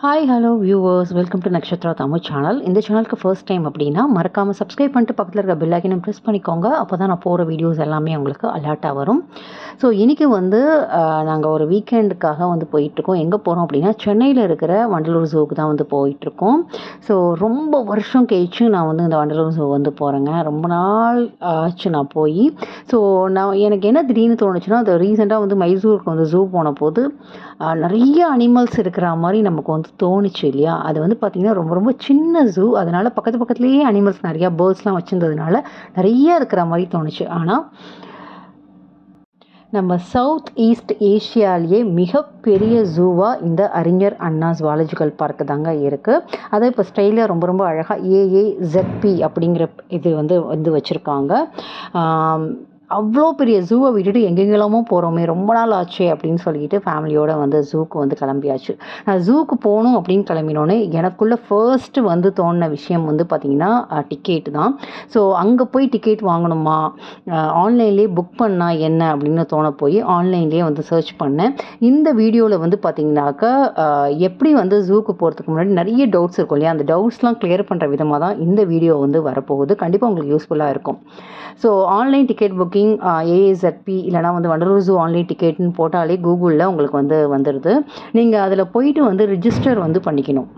Hi hello viewers welcome to Nakshatra Tamil channel இந்த சேனலுக்கு first time அப்படின்னா மறக்காமல் சப்ஸ்கிரைப் பண்ணிட்டு பக்கத்தில் இருக்க பெல் ஐக்கனை ப்ரெஸ் பண்ணிக்கோங்க. அப்போ தான் நான் போகிற வீடியோஸ் எல்லாமே உங்களுக்கு அலர்ட்டாக வரும். ஸோ இன்றைக்கி வந்து நாங்கள் ஒரு வீக்கெண்டுக்காக வந்து போயிட்டுருக்கோம். எங்கே போகிறோம் அப்படின்னா சென்னையில் இருக்கிற வண்டலூர் ஜூவுக்கு தான் வந்து போயிட்டுருக்கோம். ஸோ ரொம்ப வருஷம் கழிச்சு நான் வந்து இந்த வண்டலூர் ஜூ வந்து போகிறேங்க ரொம்ப நாள் ஆச்சு நான் போய். ஸோ நான் எனக்கு என்ன திடீர்னு தோணுச்சுன்னா அது ரீசெண்டாக வந்து மைசூருக்கு வந்து ஜூ போன போது நிறைய அனிமல்ஸ் இருக்கிற மாதிரி நமக்கு வந்து தோணுச்சு இல்லையா? அது வந்து பார்த்திங்கன்னா ரொம்ப ரொம்ப சின்ன ஜூ அதனால் பக்கத்து பக்கத்துலேயே அனிமல்ஸ் நிறையா பேர்ட்ஸ்லாம் வச்சுருந்ததுனால நிறைய இருக்கிற மாதிரி தோணுச்சு. ஆனால் நம்ம சவுத் ஈஸ்ட் ஏஷியாலேயே மிகப்பெரிய ஜூவாக இந்த அறிஞர் அண்ணா ஜுவாலஜிக்கல் பார்க்கு தாங்க இருக்குது அதை இப்போ ஸ்டைலில் ரொம்ப ரொம்ப அழகாக ஏஏ ஜெட்பி அப்படிங்கிற இது வந்து வந்து வச்சுருக்காங்க. அவ்வளோ பெரிய ஜூவை விட்டுட்டு எங்கெங்கெல்லாமோ போகிறோமே ரொம்ப நாள் ஆச்சு அப்படின்னு சொல்லிட்டு ஃபேமிலியோடு வந்து ஜூக்கு வந்து கிளம்பியாச்சு. நான் ஜூக்கு போகணும் அப்படின்னு கிளம்பினோடனே எனக்குள்ளே ஃபர்ஸ்ட்டு வந்து தோணின விஷயம் வந்து பார்த்திங்கன்னா டிக்கெட் தான். ஸோ அங்கே போய் டிக்கெட் வாங்கணுமா? ஆன்லைன்லேயே புக் பண்ணால் என்ன அப்படின்னு தோண போய் ஆன்லைன்லேயே வந்து சர்ச் பண்ணேன். இந்த வீடியோவில் வந்து பார்த்திங்கனாக்கா எப்படி வந்து ஜூக்கு போகிறதுக்கு முன்னாடி நிறைய டவுட்ஸ் இருக்கும் இல்லையா? அந்த டவுட்ஸ்லாம் கிளியர் பண்ணுற விதமாக தான் இந்த வீடியோ வந்து வரப்போகுது. கண்டிப்பாக உங்களுக்கு யூஸ்ஃபுல்லாக இருக்கும். ஸோ ஆன்லைன் டிக்கெட் புக்கிங் ஏஏZP இல்லைனா வந்து வண்டலூர் ஜூ ஆன்லைன் டிக்கெட்னு போட்டாலே கூகுளில் உங்களுக்கு வந்து வந்துடுது நீங்கள் அதில் போயிட்டு வந்து ரிஜிஸ்டர் வந்து பண்ணிக்கணும்.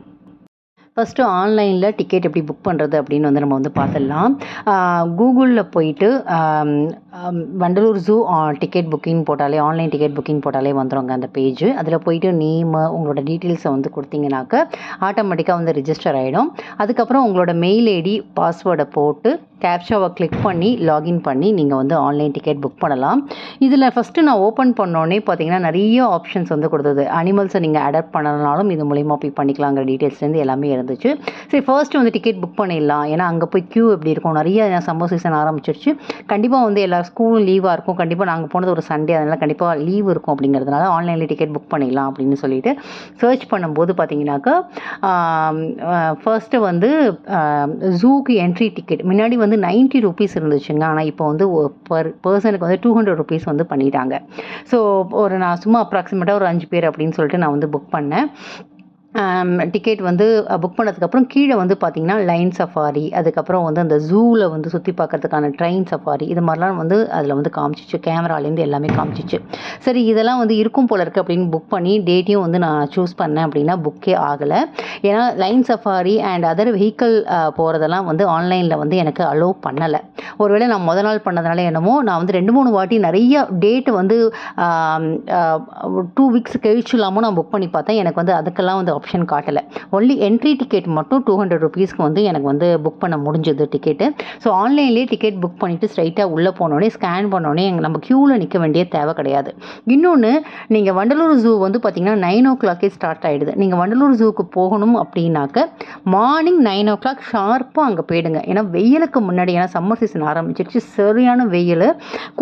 ஃபஸ்ட்டு ஆன்லைனில் டிக்கெட் எப்படி புக் பண்ணுறது அப்படின்னு வந்து நம்ம வந்து பார்த்துடலாம். கூகுளில் போயிட்டு வண்டலூர் ஜூ டிக்கெட் புக்கிங் போட்டாலே ஆன்லைன் டிக்கெட் புக்கிங் போட்டாலே வந்துருங்க அந்த பேஜ் அதில் போயிட்டு நேமு உங்களோட டீட்டெயில்ஸை வந்து கொடுத்தீங்கனாக்க ஆட்டோமேட்டிக்காக வந்து ரிஜிஸ்டர் ஆகிடும் அதுக்கப்புறம் உங்களோட மெயில் ஐடி பாஸ்வேர்டை போட்டு கேப்ஷாவை கிளிக் பண்ணி லாகின் பண்ணி நீங்கள் வந்து ஆன்லைன் டிக்கெட் புக் பண்ணலாம். இதில் ஃபஸ்ட்டு நான் ஓப்பன் பண்ணோடனே பார்த்தீங்கன்னா நிறைய ஆப்ஷன்ஸ் வந்து கொடுத்தது. அனிமல்ஸை நீங்கள் அடாப்ட் பண்ணனாலும் இது மூலிமா போய் பண்ணிக்கலாங்கிற டீட்டெயில்ஸ்லேருந்து எல்லாமே இருந்துச்சு. சரி ஃபர்ஸ்ட் வந்து டிக்கெட் புக் பண்ணிடலாம். ஏன்னா அங்கே போய் க்யூ எப்படி இருக்கும்? நிறைய சம்மர் சீசன் ஆரம்பிச்சிருச்சு. கண்டிப்பாக வந்து எல்லா ஸ்கூலும் லீவாக இருக்கும். கண்டிப்பாக நாங்கள் போனது ஒரு சண்டே அதனால் கண்டிப்பாக லீவ் இருக்கும் அப்படிங்கிறதுனால ஆன்லைனில் டிக்கெட் புக் பண்ணிடலாம் அப்படின்னு சொல்லிட்டு சர்ச் பண்ணும்போது பார்த்தீங்கன்னாக்கா ஃபர்ஸ்ட்டு வந்து ஜூக்கு என்ட்ரி டிக்கெட் முன்னாடி வந்து நைன்ட்டி ருபீஸ் இருந்துச்சுங்க. ஆனால் இப்போ வந்து பர் பர்சனுக்கு வந்து டூ ஹண்ட்ரட் ருபீஸ் வந்து பண்ணிட்டாங்க. ஸோ ஒரு நான் சும்மா அப்ராக்சிமேட்டாக ஒரு அஞ்சு பேர் அப்படின்னு சொல்லிட்டு நான் வந்து புக் பண்ணேன். டிக்கெட் வந்து புக் பண்ணதுக்கப்புறம் கீழே வந்து பார்த்திங்கன்னா லைன் சஃபாரி அதுக்கப்புறம் வந்து அந்த ஜூவில் வந்து சுற்றி பார்க்கறதுக்கான ட்ரெயின் சஃபாரி இது மாதிரிலாம் வந்து அதில் வந்து காமிச்சிச்சு. கேமராலேருந்து எல்லாமே காமிச்சிச்சு. சரி இதெல்லாம் வந்து இருக்கும் போல இருக்குது அப்படின்னு புக் பண்ணி டேட்டையும் வந்து நான் சூஸ் பண்ணேன் அப்படின்னா புக்கே ஆகலை. ஏன்னா lion safari and other vehicle போகிறதெல்லாம் வந்து ஆன்லைனில் வந்து எனக்கு அலோவ் பண்ணலை. ஒருவேளை நான் முத நாள் பண்ணதுனால என்னமோ நான் வந்து ரெண்டு மூணு வாட்டி நிறைய டேட் வந்து டூ வீக்ஸ் கழிச்சுலாமோ நான் புக் பண்ணி பார்த்தேன். எனக்கு வந்து அதுக்கெல்லாம் வந்து ஆப்ஷன் ஆப்ஷன் காட்டலை. ஒன்லி என்ட்ரி டிக்கெட் மட்டும் டூ ஹண்ட்ரட் ருபீஸ்க்கு வந்து எனக்கு வந்து புக் பண்ண முடிஞ்சது டிக்கெட்டு ஸோ ஆன்லைன்லேயே டிக்கெட் புக் பண்ணிவிட்டு ஸ்ட்ரைட்டாக உள்ளே போனோடனே ஸ்கேன் பண்ணோடனே நம்ம க்யூவில் நிற்க வேண்டிய தேவை கிடையாது. இன்னொன்று நீங்கள் வண்டலூர் ஜூ வந்து பார்த்திங்கன்னா நைன் ஓ கிளாக்கே ஸ்டார்ட் ஆகிடுது நீங்கள் வண்டலூர் ஜூக்கு போகணும் அப்படின்னாக்க மார்னிங் நைன் ஓ கிளாக் ஷார்ப்பாக அங்கே போயிடுங்க. ஏன்னா வெயிலுக்கு முன்னாடி ஏன்னா சம்மர் சீசன் ஆரம்பிச்சிருச்சு. சரியான வெயில்.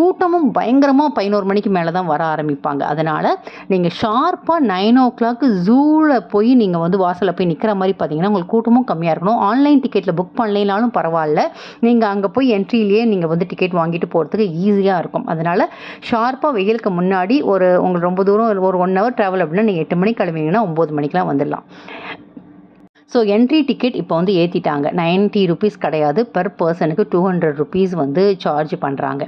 கூட்டமும் பயங்கரமாக பதினோரு மணிக்கு மேலே தான் வர ஆரம்பிப்பாங்க. அதனால் நீங்கள் ஷார்ப்பாக நைன் ஓ கிளாக்கு ஜூவில் போய் நீங்கள் வந்து வாசலில் போய் நிற்கிற மாதிரி பார்த்தீங்கன்னா உங்களுக்கு கூட்டமும் கம்மியாக இருக்கணும். ஆன்லைன் டிக்கெட்டில் புக் பண்ணலைனாலும் பரவாயில்ல. நீங்கள் அங்கே போய் என்ட்ரியிலேயே நீங்கள் வந்து டிக்கெட் வாங்கிட்டு போகிறதுக்கு ஈஸியாக இருக்கும். அதனால் ஷார்ப்பாக வெயிலுக்கு முன்னாடி ஒரு உங்களுக்கு ரொம்ப தூரம் ஒரு ஒன் ஹவர் ட்ராவல் அப்படின்னா நீங்கள் எட்டு மணிக்கு கிளம்பிங்கன்னா ஒம்பது மணிக்கெலாம் வந்துடலாம். ஸோ என்ட்ரி டிக்கெட் இப்போ வந்து ஏற்றிட்டாங்க 90 ருபீஸ் கிடையாது. பர் பர்சனுக்கு டூ ஹண்ட்ரட் ருபீஸ் வந்து சார்ஜ் பண்ணுறாங்க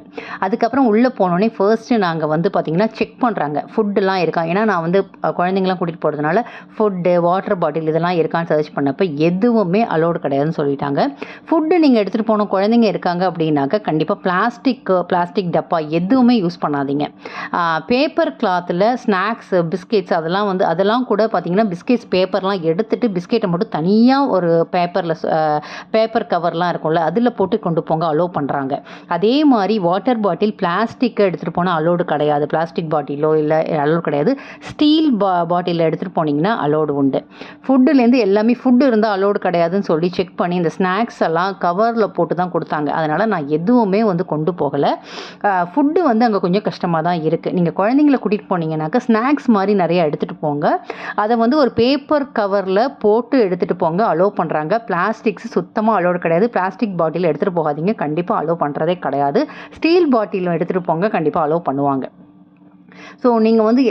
அதுக்கப்புறம் உள்ளே போனோடனே ஃபர்ஸ்ட்டு நாங்கள் வந்து பார்த்திங்கன்னா செக் பண்ணுறாங்க ஃபுட்டுலாம் இருக்கா? ஏன்னா நான் வந்து குழந்தைங்களாம் கூட்டிகிட்டு போகிறதுனால ஃபுட்டு வாட்டர் பாட்டில் இதெல்லாம் இருக்கான்னு சர்ச் பண்ணப்போ எதுவுமே அலோடு கிடையாதுன்னு சொல்லிட்டாங்க. ஃபுட்டு நீங்கள் எடுத்துகிட்டு போன குழந்தைங்க இருக்காங்க அப்படின்னாக்க கண்டிப்பாக பிளாஸ்டிக் பிளாஸ்டிக் டப்பா எதுவுமே யூஸ் பண்ணாதீங்க. பேப்பர் கிளாத்தில் ஸ்நாக்ஸ் பிஸ்கெட்ஸ் அதெல்லாம் வந்து அதெல்லாம் கூட பார்த்தீங்கன்னா பிஸ்கெட்ஸ் பேப்பர்லாம் எடுத்துகிட்டு பிஸ்கெட்டை மட்டும் தனியாக ஒரு பேப்பரில் பேப்பர் கவர்லாம் இருக்கும்ல அதில் போட்டு கொண்டு போங்க அலோவ் பண்ணுறாங்க அதே மாதிரி வாட்டர் பாட்டில் பிளாஸ்டிக்கை எடுத்துகிட்டு போனால் அலோடு கிடையாது. பிளாஸ்டிக் பாட்டிலோ இல்லை அலோடு கிடையாது. ஸ்டீல் பா பாட்டிலில் எடுத்துகிட்டு போனீங்கன்னா அலோடு உண்டு. ஃபுட்டுலேருந்து எல்லாமே ஃபுட்டு இருந்தால் அலோடு கிடையாதுன்னு சொல்லி செக் பண்ணி இந்த ஸ்நாக்ஸ் எல்லாம் கவரில் போட்டு தான் கொடுத்தாங்க. அதனால் நான் எதுவுமே வந்து கொண்டு போகலை. ஃபுட்டு வந்து அங்கே கொஞ்சம் கஷ்டமாக தான் இருக்குது நீங்கள் குழந்தைங்கள கூட்டிகிட்டு போனீங்கன்னாக்கா ஸ்நாக்ஸ் மாதிரி நிறைய எடுத்துகிட்டு போங்க. அதை வந்து ஒரு பேப்பர் கவரில் போட்டு எடுத்து எடுத்துகிட்டு போங்க அலோவ் பண்ணுறாங்க பிளாஸ்டிக்ஸ் சுத்தமாக அலோடு கிடையாது. பிளாஸ்டிக் பாட்டில் எடுத்துகிட்டு போகாதீங்க. கண்டிப்பாக அலோவ் பண்ணுறதே கிடையாது. ஸ்டீல் பாட்டிலும் எடுத்துகிட்டு போங்க. கண்டிப்பாக அலோவ் பண்ணுவாங்க. ஸோ நீங்கள் வந்து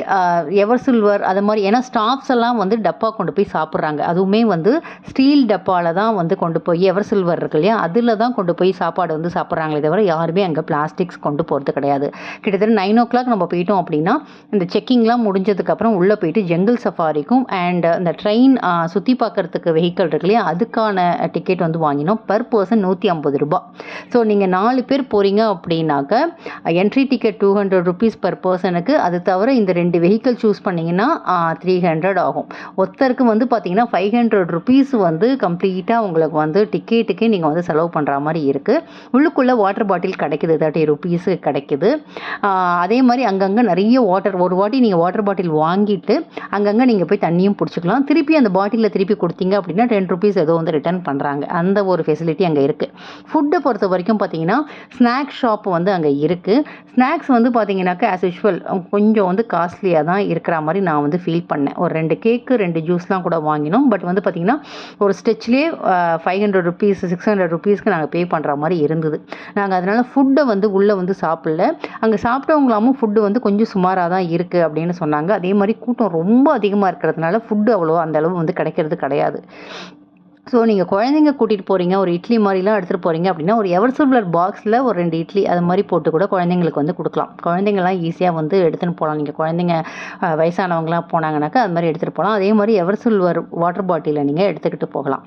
எவர் சில்வர் அது மாதிரி ஏன்னா ஸ்டாஃப்ஸ் எல்லாம் வந்து டப்பா கொண்டு போய் சாப்பிட்றாங்க. அதுவுமே வந்து ஸ்டீல் டப்பாவில் தான் வந்து கொண்டு போய் எவர் சில்வர் இருக்கு இல்லையா அதில் தான் கொண்டு போய் சாப்பாடு வந்து சாப்பிட்றாங்களே தவிர யாருமே அங்கே பிளாஸ்டிக்ஸ் கொண்டு போகிறது கிடையாது. கிட்டத்தட்ட நைன் ஓ கிளாக் நம்ம போயிட்டோம் அப்படின்னா இந்த செக்கிங்லாம் முடிஞ்சதுக்கப்புறம் உள்ளே போயிட்டு ஜங்கிள் சஃபாரிக்கும் அண்ட் இந்த ட்ரெயின் சுற்றி பார்க்குறதுக்கு வெஹிக்கிள் இருக்கு இல்லையா அதுக்கான டிக்கெட் வந்து வாங்கினோம். பர் பர்சன் நூற்றி ஐம்பது ரூபா ஸோ நீங்கள் நாலு பேர் போகிறீங்க அப்படின்னாக்க entry ticket two hundred rupees per பர்சனுக்கு அது தவிர இந்த ரெண்டு வெஹிக்கிள் சூஸ் பண்ணிங்கன்னா த்ரீ ஹண்ட்ரட் ஆகும். ஒருத்தருக்கு வந்து பார்த்தீங்கன்னா ஃபைவ் ஹண்ட்ரட் ருபீஸ் வந்து கம்ப்ளீட்டாக உங்களுக்கு வந்து டிக்கெட்டுக்கு நீங்கள் வந்து செலவு பண்ணுற மாதிரி இருக்குது உள்ளுக்குள்ளே வாட்டர் பாட்டில் கிடைக்குது தேர்ட்டி ருபீஸு கிடைக்குது. அதே மாதிரி அங்கங்கே நிறைய வாட்டர் ஒரு வாட்டி நீங்கள் வாட்டர் பாட்டில் வாங்கிட்டு அங்கங்கே நீங்கள் போய் தண்ணியும் பிடிச்சிக்கலாம். திருப்பி அந்த பாட்டிலில் திருப்பி கொடுத்தீங்க அப்படின்னா டென் ருபீஸ் ஏதோ வந்து ரிட்டர்ன் பண்ணுறாங்க அந்த ஒரு ஃபெசிலிட்டி அங்கே இருக்குது ஃபுட்டை பொறுத்த வரைக்கும் பார்த்தீங்கன்னா ஸ்நாக்ஸ் ஷாப் வந்து அங்கே இருக்குது ஸ்நாக்ஸ் வந்து பார்த்தீங்கன்னாக்கா ஆஸ் யூஷுவல் கொஞ்சம் வந்து காஸ்ட்லியாக தான் இருக்கிற மாதிரி நான் வந்து ஃபீல் பண்ணேன். ஒரு ரெண்டு கேக்கு ரெண்டு ஜூஸ்லாம் கூட வாங்கினோம். பட் வந்து பார்த்திங்கன்னா ஒரு ஸ்டெச்லேயே five hundred rupees six hundred ருபீஸ்க்கு நாங்கள் பே பண்ணுற மாதிரி இருந்தது. நாங்கள் அதனால் ஃபுட்டை வந்து உள்ளே வந்து சாப்பிடல. அங்கே சாப்பிட்டவங்களாமும் ஃபுட்டு வந்து கொஞ்சம் சுமாராக தான் இருக்குது அப்படின்னு சொன்னாங்க. அதே மாதிரி கூட்டம் ரொம்ப அதிகமாக இருக்கிறதுனால ஃபுட்டு அவ்வளோ அந்த அளவு வந்து கிடைக்கிறது கிடையாது. ஸோ நீங்கள் குழந்தைங்க கூட்டிகிட்டு போகிறீங்க ஒரு இட்லி மாதிரிலாம் எடுத்துகிட்டு போகிறீங்க அப்படின்னா ஒரு எவர்சிபிளர் பாக்ஸில் ஒரு ரெண்டு இட்லி அது மாதிரி போட்டு கூட குழந்தைங்களுக்கு வந்து கொடுக்கலாம். குழந்தைங்கலாம் ஈஸியாக வந்து எடுத்துன்னு போகலாம். நீங்கள் குழந்தைங்க வயசானவங்களாம் போனாங்கனாக்கா அது மாதிரி எடுத்துகிட்டு போகலாம். அதே மாதிரி எவர்சில்வர் வாட்டர் பாட்டிலை நீங்கள் எடுத்துக்கிட்டு போகலாம்.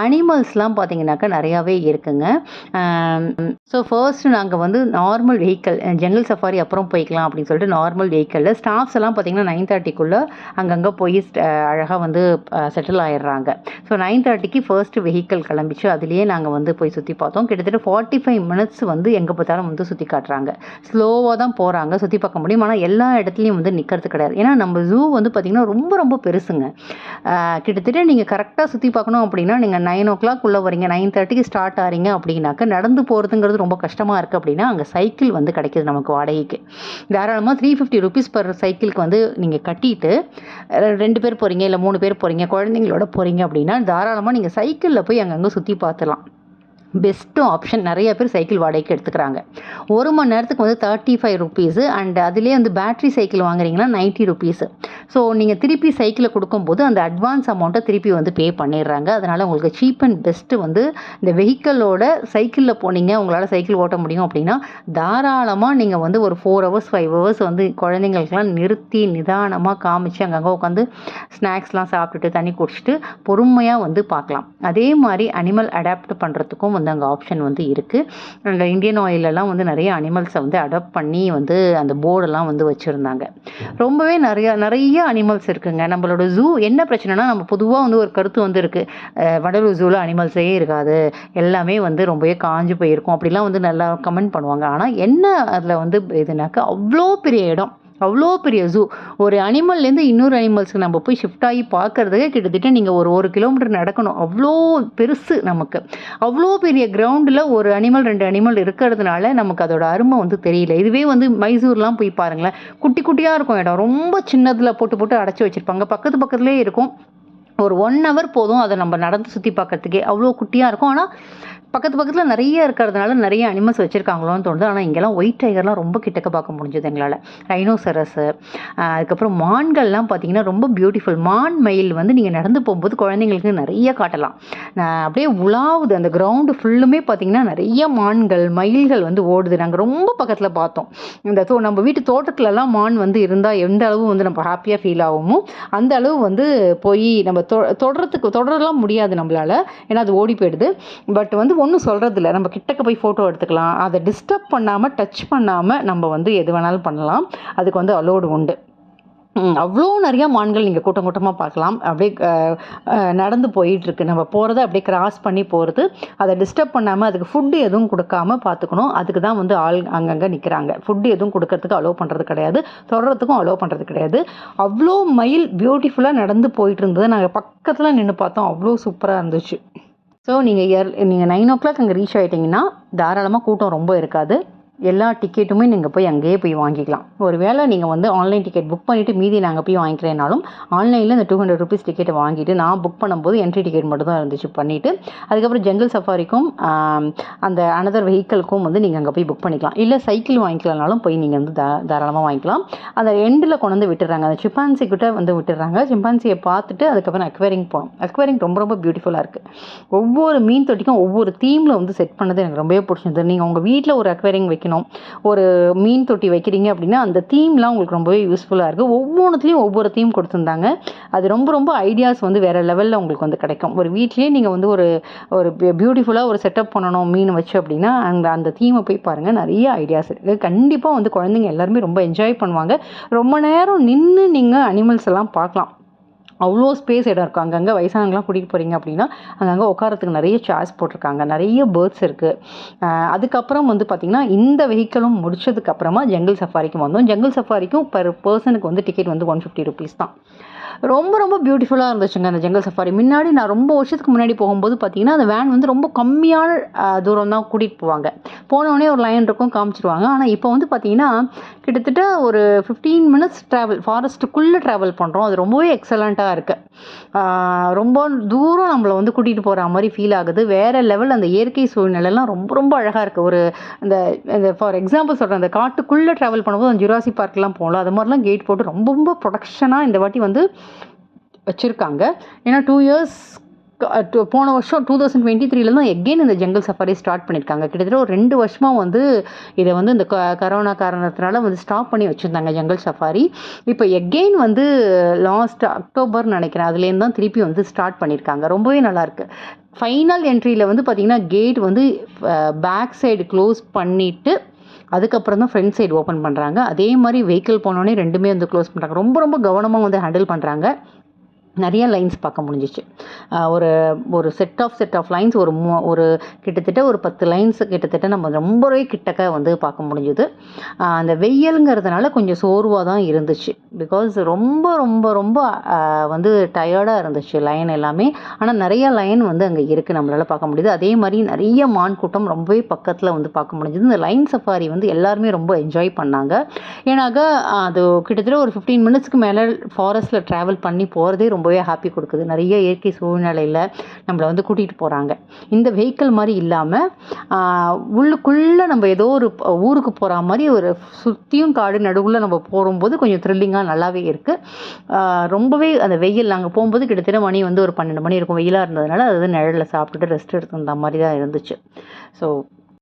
அனிமல்ஸ்லாம் பார்த்தீங்கன்னாக்கா நிறையாவே இருக்குங்க. ஸோ ஃபர்ஸ்ட் நாங்கள் வந்து நார்மல் வெஹிக்கல் ஜங்கல் சஃபாரி அப்புறம் போய்க்கலாம் அப்படின்னு சொல்லிட்டு நார்மல் வெஹிக்கலில் ஸ்டாஃப்ஸ் எல்லாம் பார்த்தீங்கன்னா நைன் தேர்ட்டிக்குள்ளே அங்கங்கே போய் அழகாக வந்து செட்டில் ஆயிடுறாங்க. ஸோ நைன் தேர்ட்டிக்கு ஃபர்ஸ்ட் வெஹிக்கல் கிளம்பிச்சு அதுலேயே நாங்கள் வந்து போய் சுற்றி பார்த்தோம். கிட்டத்தட்ட ஃபார்ட்டி ஃபைவ் மினிட்ஸ் வந்து எங்கே பார்த்தாலும் வந்து சுற்றி காட்டுறாங்க. ஸ்லோவாக தான் போகிறாங்க சுற்றி பார்க்க முடியும். ஆனால் எல்லா இடத்துலையும் வந்து நிற்கிறது கிடையாது. ஏன்னா நம்ம ஜூ வந்து பார்த்திங்கன்னா ரொம்ப ரொம்ப பெருசுங்க. கிட்டத்தட்ட நீங்கள் கரெக்டாக சுற்றி பார்க்கணும் அப்படின்னா நீங்கள் நைன் ஓ கிளாக் உள்ளே வரீங்க நைன் தேர்ட்டிக்கு ஸ்டார்ட் ஆகிறீங்க அப்படின்னாக்க நடந்து போகிறதுங்கிறது ரொம்ப கஷ்டமாக இருக்குது அப்படின்னா அங்கே சைக்கிள் வந்து கிடைக்கிது நமக்கு வாடகைக்கு. தாராளமாக த்ரீ ஃபிஃப்டி ருபீஸ் பர் சைக்கிளுக்கு வந்து நீங்கள் கட்டிட்டு ரெண்டு பேர் போகிறீங்க இல்லை மூணு பேர் போகிறீங்க குழந்தைங்களோட போகிறீங்க அப்படின்னா தாராளமாக நீங்கள் சைக்கிளில் போய் அங்கங்கே சுற்றி பார்த்துலாம். பெஸ்ட்டு ஆப்ஷன் நிறைய பேர் சைக்கிள் வாடகைக்கு எடுத்துக்கிறாங்க. ஒரு மணி நேரத்துக்கு வந்து தேர்ட்டி ஃபைவ் ருபீஸு அண்ட் அதுலேயே வந்து பேட்ரி சைக்கிள் வாங்குறீங்கன்னா நைன்ட்டி ருபீஸு ஸோ நீங்கள் திருப்பி சைக்கிளை கொடுக்கும்போது அந்த அட்வான்ஸ் அமௌண்ட்டை திருப்பி வந்து பே பண்ணிடுறாங்க. அதனால் உங்களுக்கு சீப் அண்ட் பெஸ்ட்டு வந்து இந்த வெஹிக்கிளோட சைக்கிளில் போனீங்க உங்களால் சைக்கிள் ஓட்ட முடியும் அப்படின்னா தாராளமாக நீங்கள் வந்து ஒரு ஃபோர் ஹவர்ஸ் ஃபைவ் ஹவர்ஸ் வந்து குழந்தைங்களுக்கெல்லாம் நிறுத்தி நிதானமாக காமிச்சு அங்கங்கே உட்காந்து ஸ்நாக்ஸ்லாம் சாப்பிட்டுட்டு தண்ணி குடிச்சிட்டு பொறுமையாக வந்து பார்க்கலாம். அதே மாதிரி அனிமல் அடாப்ட் பண்ணுறதுக்கும் வந்து அங்கே ஆப்ஷன் வந்து இருக்குது அந்த இந்தியன் ஆயிலெல்லாம் வந்து நிறைய அனிமல்ஸை வந்து அடாப்ட் பண்ணி வந்து அந்த போர்டெல்லாம் வந்து வச்சுருந்தாங்க. ரொம்பவே நிறைய நிறைய அனிமல்ஸ் இருக்குங்க. நம்மளோட ஜூ என்ன பிரச்சனைனா நம்ம பொதுவாக வந்து ஒரு கருத்து வந்து இருக்குது வடலூர் ஜூவில் அனிமல்ஸே இருக்காது. எல்லாமே வந்து ரொம்பவே காஞ்சு போயிருக்கும். அப்படிலாம் வந்து நல்லா கமெண்ட் பண்ணுவாங்க. ஆனால் என்ன அதில் வந்து இதுனாக்கா அவ்வளோ பெரிய இடம். அவ்வளோ பெரிய ஜூ ஒரு அனிமல்லேருந்து இன்னொரு அனிமல்ஸ்க்கு நம்ம போய் ஷிஃப்ட் ஆகி பார்க்கறதுக்கே கிட்டத்தட்ட நீங்கள் ஒரு ஒரு கிலோமீட்டர் நடக்கணும். அவ்வளோ பெருசு நமக்கு. அவ்வளோ பெரிய கிரவுண்டில் ஒரு அனிமல் ரெண்டு அனிமல் இருக்கிறதுனால நமக்கு அதோட அருமை வந்து தெரியல. இதுவே வந்து மைசூர்லாம் போய் பாருங்களேன். குட்டி குட்டியாக இருக்கும் இடம். ரொம்ப சின்னதில் போட்டு போட்டு அடைச்சி வச்சுருப்பாங்க. பக்கத்து பக்கத்துலேயே இருக்கும். ஒரு ஒன் ஹவர் போதும் அதை நம்ம நடந்து சுற்றி பார்க்கறதுக்கே. அவ்வளோ குட்டியாக இருக்கும். ஆனால் பக்கத்து பக்கத்தில் நிறைய இருக்கிறதுனால நிறைய அனிமல்ஸ் வச்சுருக்காங்களோன்னு தோணுது. ஆனால் இங்கெல்லாம் ஒயிட் டைகர்லாம் ரொம்ப கிட்டக்க பார்க்க முடிஞ்சது எங்களால். ரைனோசரஸு அதுக்கப்புறம் மான்கள்லாம் பார்த்தீங்கன்னா ரொம்ப பியூட்டிஃபுல் மான் மயில் வந்து நீங்கள் நடந்து போகும்போது குழந்தைங்களுக்கு நிறைய காட்டலாம். நான் அப்படியே உலாவுது. அந்த கிரவுண்டு ஃபுல்லுமே பார்த்தீங்கன்னா நிறைய மான்கள் மயில்கள் வந்து ஓடுது. நாங்கள் ரொம்ப பக்கத்தில் பார்த்தோம். இந்த தோ நம்ம வீட்டு தோட்டத்துலலாம் மான் வந்து இருந்தால் எந்த அளவு வந்து நம்ம ஹாப்பியாக ஃபீல் ஆகுமோ அந்த அளவு வந்து போய் நம்ம தொ தொடரலாம் முடியாது நம்மளால். ஏன்னா அது ஓடி போயிடுது. பட் வந்து ஒன்றும் சொல்கிறதில்ல நம்ம கிட்டக்க போய் ஃபோட்டோ எடுத்துக்கலாம். அதை டிஸ்டர்ப் பண்ணாமல் டச் பண்ணாமல் நம்ம வந்து எது வேணாலும் பண்ணலாம். அதுக்கு வந்து அலோடு உண்டு. அவ்வளோ நிறையா மான்கள் நீங்கள் கூட்டம் கூட்டமாக பார்க்கலாம். அப்படியே நடந்து போயிட்டுருக்கு. நம்ம போகிறத அப்படியே கிராஸ் பண்ணி போகிறது அதை டிஸ்டர்ப் பண்ணாமல் அதுக்கு ஃபுட்டு எதுவும் கொடுக்காம பார்த்துக்கணும். அதுக்கு தான் வந்து ஆள் அங்கங்கே நிற்கிறாங்க ஃபுட்டு எதுவும் கொடுக்கறதுக்கு அலோவ் பண்ணுறது கிடையாது. தொடர்றதுக்கும் அலோவ் பண்ணுறது கிடையாது. அவ்வளோ மயில் பியூட்டிஃபுல்லாக நடந்து போயிட்டு இருந்தது நாங்கள் பக்கத்தில் நின்று பார்த்தோம். அவ்வளோ சூப்பராக இருந்துச்சு. ஸோ நீங்கள் இயர் நீங்கள் நைன் ஓ கிளாக் அங்கே ரீச் ஆகிட்டிங்கன்னா தாராளமாக கூட்டம் ரொம்ப இருக்காது. எல்லா டிக்கெட்டுமே நீங்கள் போய் அங்கேயே போய் வாங்கிக்கலாம். ஒரு வேளை நீங்கள் வந்து ஆன்லைன் டிக்கெட் புக் பண்ணிவிட்டு மீதி நாங்கள் போய் வாங்கிக்கிறேனாலும் ஆன்லைனில் இந்த டூ ஹண்ட்ரட் ருபீஸ் டிக்கெட்டை வாங்கிட்டு நான் புக் பண்ணும்போது என்ட்ரி டிக்கெட் மட்டும் தான் இருந்துச்சு பண்ணிவிட்டு அதுக்கப்புறம் ஜங்கல் சஃபாரிக்கும் அந்த அனதர் வெஹிக்கிளுக்கும் வந்து நீங்கள் அங்கே போய் புக் பண்ணிக்கலாம். இல்லை சைக்கிள் வாங்கிக்கலனாலும் போய் நீங்கள் வந்து தா தாராளமாக வாங்கிக்கலாம். அந்த எண்டில் கொண்டு வந்து விட்டுறாங்க. அந்த சிம்பான்சி கிட்ட வந்து விட்டுறாங்க. சிம்பான்சியை பார்த்துட்டு அதுக்கப்புறம் அக்வேரிங் போகணும் அக்வேரிங் ரொம்ப ரொம்ப பியூட்டிஃபுல்லாக இருக்குது ஒவ்வொரு மீன் தொட்டிக்கும் ஒவ்வொரு தீமில் வந்து செட் பண்ணது எனக்கு ரொம்பவே பிடிச்சிருந்தது. நீங்கள் உங்கள் வீட்டில் ஒரு அக்வேரிங் வைக்கணும். ஒரு மீன் தொட்டி வைக்கிறீங்க அப்படின்னா அந்த தீம்லாம் உங்களுக்கு ரொம்பவே யூஸ்ஃபுல்லாக இருக்குது ஒவ்வொன்றுத்துலேயும் ஒவ்வொரு தீம் கொடுத்துருந்தாங்க. அது ரொம்ப ரொம்ப ஐடியாஸ் வந்து வேறு லெவலில் உங்களுக்கு வந்து கிடைக்கும். ஒரு வீட்லேயே நீங்கள் வந்து ஒரு ஒரு பியூட்டிஃபுல்லாக ஒரு செட்டப் பண்ணணும் மீன் வச்சு அப்படின்னா அந்த அந்த தீமை போய் பாருங்கள் நிறைய ஐடியாஸ் இருக்குது கண்டிப்பாக வந்து குழந்தைங்க எல்லாருமே ரொம்ப என்ஜாய் பண்ணுவாங்க. ரொம்ப நேரம் நின்று நீங்கள் அனிமல்ஸ் எல்லாம் பார்க்கலாம். அவ்வளோ ஸ்பேஸ் இடம் இருக்கும் அங்கங்கே வயசானவங்களாம் கூட்டிகிட்டு போகிறீங்க அப்படின்னா அங்கங்கே உட்காரத்துக்கு நிறைய சேர்ஸ் போட்டிருக்காங்க. நிறைய பேர்ட்ஸ் இருக்குது அதுக்கப்புறம் வந்து பார்த்திங்கன்னா இந்த வெஹிக்கிளும் முடிச்சதுக்கப்புறமா ஜங்கிள் சஃபாரிக்கும் வந்தோம். ஜங்கிள் சஃபாரிக்கும் பர் பர்சனுக்கு வந்து டிக்கெட் வந்து ஒன் ஃபிஃப்டி ருபீஸ் தான். ரொம்ப ரொம்ப பியூட்டிஃபுல்லாக இருந்துச்சுங்க அந்த ஜங்கல் சஃபாரி முன்னாடி நான் ரொம்ப வருஷத்துக்கு முன்னாடி போகும்போது பார்த்தீங்கன்னா அந்த வேன் வந்து ரொம்ப கம்மியான தூரம் தான் கூட்டிகிட்டு போவாங்க. போனோடனே ஒரு லைன் இருக்கும் காமிச்சிருவாங்க. ஆனால் இப்போ வந்து பார்த்தீங்கன்னா கிட்டத்தட்ட ஒரு ஃபிஃப்டீன் மினிட்ஸ் ட்ராவல் ஃபாரஸ்ட்டுக்குள்ளே ட்ராவல் பண்ணுறோம் அது ரொம்பவே எக்ஸலண்ட்டாக இருக்குது ரொம்ப தூரம் நம்மளை வந்து கூட்டிகிட்டு போகிற மாதிரி ஃபீல் ஆகுது. வேறு லெவல் அந்த இயற்கை சூழ்நிலைலாம் ரொம்ப ரொம்ப அழகாக இருக்குது ஒரு இந்த இந்த ஃபார் எக்ஸாம்பிள் சொல்கிறேன் அந்த காட்டுக்குள்ளே ட்ராவல் பண்ணும்போது அந்த ஜுராசி பார்க்லாம் போகலாம். அது மாதிரிலாம் கேட் போட்டு ரொம்ப ரொம்ப ப்ரொடக்ஷனாக இந்த வாட்டி வந்து வச்சுருக்காங்க. ஏன்னா டூ இயர்ஸ் போன வருஷம் டூ தௌசண்ட் டுவெண்ட்டி த்ரீல தான் எகெயின் இந்த ஜங்கல் சஃபாரி ஸ்டார்ட் பண்ணியிருக்காங்க கிட்டத்தட்ட ஒரு ரெண்டு வருஷமாக வந்து இதை வந்து இந்த க கரோனா காரணத்தினால வந்து ஸ்டாப் பண்ணி வச்சுருந்தாங்க ஜங்கல் சஃபாரி இப்போ எகெயின் வந்து லாஸ்ட் அக்டோபர் நினைக்கிறேன் அதுலேருந்து தான் திருப்பி வந்து ஸ்டார்ட் பண்ணியிருக்காங்க ரொம்பவே நல்லாயிருக்கு ஃபைனல் என்ட்ரியில் வந்து பார்த்திங்கன்னா கேட் வந்து பேக் சைடு க்ளோஸ் பண்ணிவிட்டு அதுக்கப்புறம் தான் ஃப்ரண்ட் சைடு ஓப்பன் பண்ணுறாங்க அதே மாதிரி வெஹிக்கிள் போனோடனே ரெண்டுமே வந்து க்ளோஸ் பண்ணுறாங்க ரொம்ப ரொம்ப கவனமாக வந்து ஹேண்டில் பண்ணுறாங்க நிறைய லைன்ஸ் பார்க்க முடிஞ்சிச்சு. ஒரு ஒரு set of set of lines ஒரு மூ ஒரு கிட்டத்தட்ட ஒரு பத்து லைன்ஸ் கிட்டத்தட்ட நம்ம ரொம்பவே கிட்டக்க வந்து பார்க்க முடிஞ்சுது. அந்த வெயிலுங்கிறதுனால கொஞ்சம் சோர்வாக தான் இருந்துச்சு. பிகாஸ் ரொம்ப ரொம்ப ரொம்ப வந்து டயர்டாக இருந்துச்சு லைன் எல்லாமே. ஆனால் நிறைய லைன் வந்து அங்கே இருக்குது நம்மளால் பார்க்க முடியுது. அதே மாதிரி நிறைய மான் கூட்டம் ரொம்பவே பக்கத்தில் வந்து பார்க்க முடிஞ்சுது. இந்த லைன் சஃபாரி வந்து எல்லாருமே ரொம்ப என்ஜாய் பண்ணாங்க. ஏன்னாக்கா அது கிட்டத்தட்ட ஒரு ஃபிஃப்டீன் மினிட்ஸ்க்கு மேலே ஃபாரஸ்ட்டில் ட்ராவல் பண்ணி போகிறதே ரொம்ப ரொம்பவே ஹாப்பி கொடுக்குது. நிறைய இயற்கை சூழ்நிலையில் நம்மளை வந்து கூட்டிகிட்டு போகிறாங்க இந்த வெஹிக்கிள் மாதிரி இல்லாமல் உள்ளுக்குள்ளே நம்ம ஏதோ ஒரு ஊருக்கு போகிற மாதிரி ஒரு சுற்றியும் காடு நடுவில் நம்ம போகும்போது கொஞ்சம் த்ரில்லிங்காக நல்லாவே இருக்குது ரொம்பவே அந்த வெயில் நாங்கள் போகும்போது கிட்டத்தட்ட மணி வந்து ஒரு பன்னெண்டு மணி இருக்கும். வெயிலாக இருந்ததுனால அது நிழலில் சாப்பிட்டுட்டு ரெஸ்ட் எடுத்துருந்த மாதிரி தான் இருந்துச்சு. ஸோ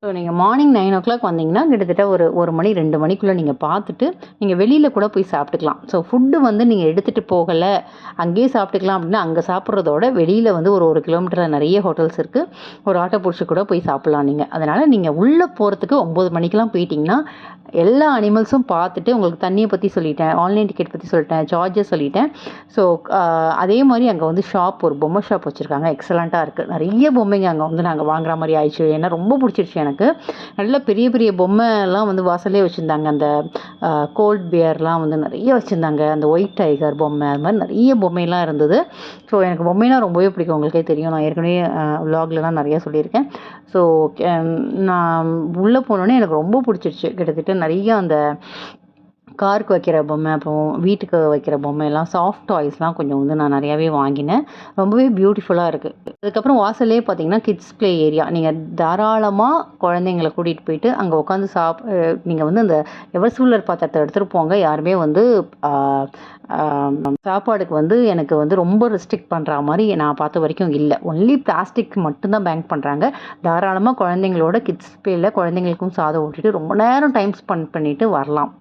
ஸோ நீங்கள் மார்னிங் நைன் ஓ கிளாக் வந்தீங்கன்னா கிட்டத்தட்ட ஒரு ஒரு மணி ரெண்டு மணிக்குள்ளே நீங்கள் பார்த்துட்டு நீங்கள் வெளியில் கூட போய் சாப்பிட்டுக்கலாம். ஸோ ஃபுட்டு வந்து நீங்கள் எடுத்துகிட்டு போகலை அங்கேயே சாப்பிட்டுக்கலாம் அப்படின்னா அங்கே சாப்பிட்றதோட வெளியில் வந்து ஒரு ஒரு கிலோமீட்டரில் நிறைய ஹோட்டல்ஸ் இருக்குது ஒரு ஆட்டோ பிடிச்சி கூட போய் சாப்பிட்லாம் நீங்கள் அதனால் நீங்கள் உள்ளே போகிறதுக்கு ஒம்பது மணிக்கெலாம் போயிட்டீங்கன்னா எல்லா அனிமல்ஸும் பார்த்துட்டு உங்களுக்கு தண்ணியை பற்றி சொல்லிட்டேன் ஆன்லைன் டிக்கெட் பற்றி சொல்லிட்டேன் சார்ஜஸ் சொல்லிட்டேன். ஸோ அதே மாதிரி அங்கே வந்து ஷாப் ஒரு பொம்மை ஷாப் வச்சுருக்காங்க. எக்ஸலண்ட்டாக இருக்குது நிறைய பொம்மைங்க அங்கே வந்து நாங்கள் வாங்குற மாதிரி ஆயிடுச்சு. ஏன்னா ரொம்ப பிடிச்சிருச்சு எனக்கு. நல்ல பெரிய பெரிய பொம்மைலாம் வந்து வாசல்லே வச்சுருந்தாங்க. அந்த கோல்ட் பியர்லாம் வந்து நிறைய வச்சுருந்தாங்க. அந்த ஒயிட் டைகர் பொம்மை அது மாதிரி நிறைய பொம்மைலாம் இருந்தது. ஸோ எனக்கு பொம்மைனா ரொம்பவே பிடிக்கும். உங்களுக்கே தெரியும். நான் ஏற்கனவே விலாக்லலாம் நிறையா சொல்லியிருக்கேன். ஸோ நான் உள்ளே போனோடனே எனக்கு ரொம்ப பிடிச்சிருச்சு. கிட்டத்தட்ட நிறைய அந்த காருக்கு வைக்கிற பொம்மை அப்புறம் வீட்டுக்கு வைக்கிற பொம்மை எல்லாம் சாஃப்ட் டாய்ஸ்லாம் கொஞ்சம் வந்து நான் நிறையாவே வாங்கினேன். ரொம்பவே பியூட்டிஃபுல்லாக இருக்குது அதுக்கப்புறம் வாசல்லே பார்த்தீங்கன்னா கிட்ஸ் ப்ளே ஏரியா நீங்கள் தாராளமாக குழந்தைங்கள கூட்டிகிட்டு போயிட்டு அங்கே உட்காந்து சாப் நீங்கள் வந்து அந்த எவர் சூழல் பாத்திரத்தை எடுத்துகிட்டு போங்க. யாருமே வந்து சாப்பாடுக்கு வந்து எனக்கு வந்து ரொம்ப ரெஸ்ட்ரிக்ட் பண்ணுற மாதிரி நான் பார்த்த வரைக்கும் இல்லை. ஒன்லி பிளாஸ்டிக் மட்டும்தான் பேங்க் பண்ணுறாங்க தாராளமாக குழந்தைங்களோட கிட்ஸ் ப்ளேயில் குழந்தைங்களுக்கும் சாதம் ஊட்டிட்டு ரொம்ப நேரம் டைம் ஸ்பெண்ட் பண்ணிவிட்டு வரலாம்.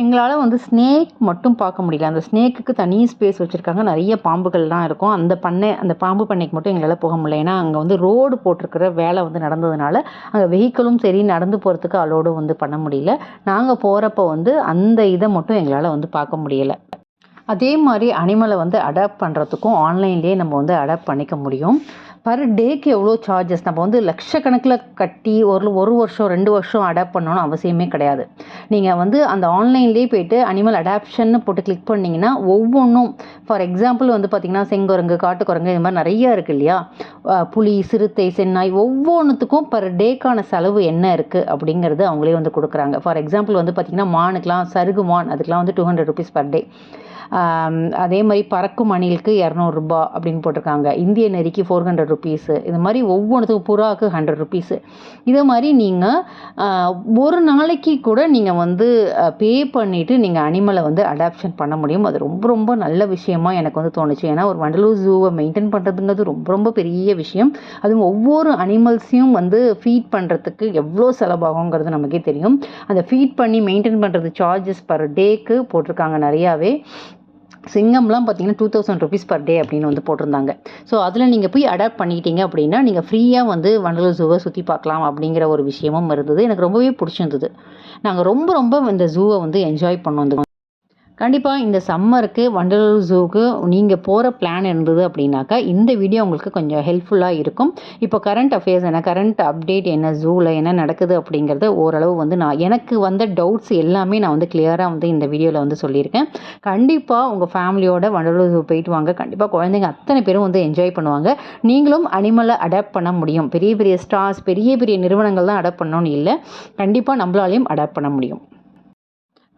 எங்களால் வந்து ஸ்னேக் மட்டும் பார்க்க முடியல. அந்த ஸ்னேக்குக்கு தனி ஸ்பேஸ் வச்சுருக்காங்க. நிறைய பாம்புகள்லாம் இருக்கும். அந்த பண்ணை அந்த பாம்பு பண்ணைக்கு மட்டும் எங்களால் போக முடியல. ஏன்னா அங்கே வந்து ரோடு போட்டிருக்கிற வேலை வந்து நடந்ததுனால அங்கே வெஹிக்கிளும் சரி நடந்து போகிறதுக்கு அலோடும் வந்து பண்ண முடியல. நாங்கள் போகிறப்ப வந்து அந்த இதை மட்டும் எங்களால் வந்து பார்க்க முடியலை. அதே மாதிரி அனிமலை வந்து அடாப்ட் பண்ணுறதுக்கும் ஆன்லைன்லேயே நம்ம வந்து அடாப்ட் பண்ணிக்க முடியும். பர் டேக்கு எவ்வளோ சார்ஜஸ் நம்ம வந்து லட்சக்கணக்கில் கட்டி ஒரு ஒரு வருஷம் ரெண்டு வருஷம் அடாப்ட் பண்ணணும்னு அவசியமே கிடையாது. நீங்கள் வந்து அந்த ஆன்லைன்லேயே போயிட்டு அனிமல் அடாப்ஷன்னு போட்டு கிளிக் பண்ணிங்கன்னா ஒவ்வொன்றும் ஃபார் எக்ஸாம்பிள் வந்து பார்த்திங்கன்னா செங்குரங்கு காட்டுக்குரங்கு இது மாதிரி நிறைய இருக்குது இல்லையா? புலி சிறுத்தை சென்னாய் ஒவ்வொன்றுத்துக்கும் பர் டேக்கான செலவு என்ன இருக்குது அப்படிங்கிறது அவங்களே வந்து கொடுக்குறாங்க. ஃபார் எக்ஸாம்பிள் வந்து பார்த்திங்கன்னா மானுக்கெலாம் சருகு மான் அதுக்கெலாம் வந்து two hundred rupees per day அதே மாதிரி பறக்கும் அணிலுக்கு இரநூறுபா அப்படின்னு போட்டிருக்காங்க. இந்திய நெறிக்கு ஃபோர் ஹண்ட்ரட் ருபீஸு இது மாதிரி ஒவ்வொன்றுத்துக்கும் புறாவுக்கு ஹண்ட்ரட் ருபீஸு இதே மாதிரி நீங்கள் ஒரு நாளைக்கு கூட நீங்கள் வந்து பே பண்ணிவிட்டு நீங்கள் அனிமலை வந்து அடாப்ஷன் பண்ண முடியும். அது ரொம்ப ரொம்ப நல்ல விஷயமா எனக்கு வந்து தோணுச்சு. ஏன்னா ஒரு வண்டலூர் ஜூவை மெயின்டைன் பண்ணுறதுங்கிறது ரொம்ப ரொம்ப பெரிய விஷயம். அதுவும் ஒவ்வொரு அனிமல்ஸையும் வந்து ஃபீட் பண்ணுறதுக்கு எவ்வளோ செலவாகுங்கிறது நமக்கே தெரியும். அந்த ஃபீட் பண்ணி மெயின்டைன் பண்ணுறது சார்ஜஸ் பர் டேக்கு போட்டிருக்காங்க நிறையாவே. சிங்கம்லாம் பார்த்தீங்கன்னா two thousand rupees per day அப்படின்னு வந்து போட்டிருந்தாங்க. ஸோ அதில் நீங்கள் போய் அடாப்ட் பண்ணிக்கிட்டீங்க அப்படின்னா நீங்கள் ஃப்ரீயாக வந்து வண்டலூர் ஜூவை சுற்றி பார்க்கலாம் அப்படிங்கிற ஒரு விஷயமும் இருந்தது. எனக்கு ரொம்பவே பிடிச்சிருந்தது. நாங்கள் ரொம்ப ரொம்ப இந்த ஜூவை வந்து என்ஜாய் பண்ணோம் இந்த கண்டிப்பாக இந்த சம்மருக்கு வண்டலூர் ஜூவுக்கு நீங்கள் போகிற பிளான் இருந்தது அப்படின்னாக்கா இந்த வீடியோ உங்களுக்கு கொஞ்சம் ஹெல்ப்ஃபுல்லாக இருக்கும். இப்போ கரண்ட் அஃபேர்ஸ் என்ன கரண்ட் அப்டேட் என்ன ஜூவில் என்ன நடக்குது அப்படிங்கிறத ஓரளவு வந்து நான் எனக்கு வந்த டவுட்ஸ் எல்லாமே நான் வந்து கிளியராக வந்து இந்த வீடியோவில் வந்து சொல்லியிருக்கேன். கண்டிப்பாக உங்கள் ஃபேமிலியோட வண்டலூர் ஜூ போயிட்டு வாங்க. கண்டிப்பாக குழந்தைங்க அத்தனை பேரும் வந்து என்ஜாய் பண்ணுவாங்க. நீங்களும் அனிமலை அடாப்ட் பண்ண முடியும். பெரிய பெரிய ஸ்டார்ஸ் பெரிய பெரிய நிறுவனங்கள் தான் அடாப்ட் பண்ணணும்னு இல்லை. கண்டிப்பாக நம்மளாலையும் அடாப்ட் பண்ண முடியும்.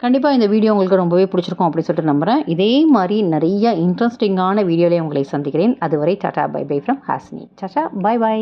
கண்டிப்பாக இந்த வீடியோ உங்களுக்கு ரொம்பவே பிடிச்சிருக்கும் அப்படின்னு சொல்லிட்டு நம்புகிறேன் இதே மாதிரி நிறைய இன்ட்ரெஸ்டிங்கான வீடியோலேயே உங்களை சந்திக்கிறேன். அதுவரை tata bye bye from Hasni tata bye bye.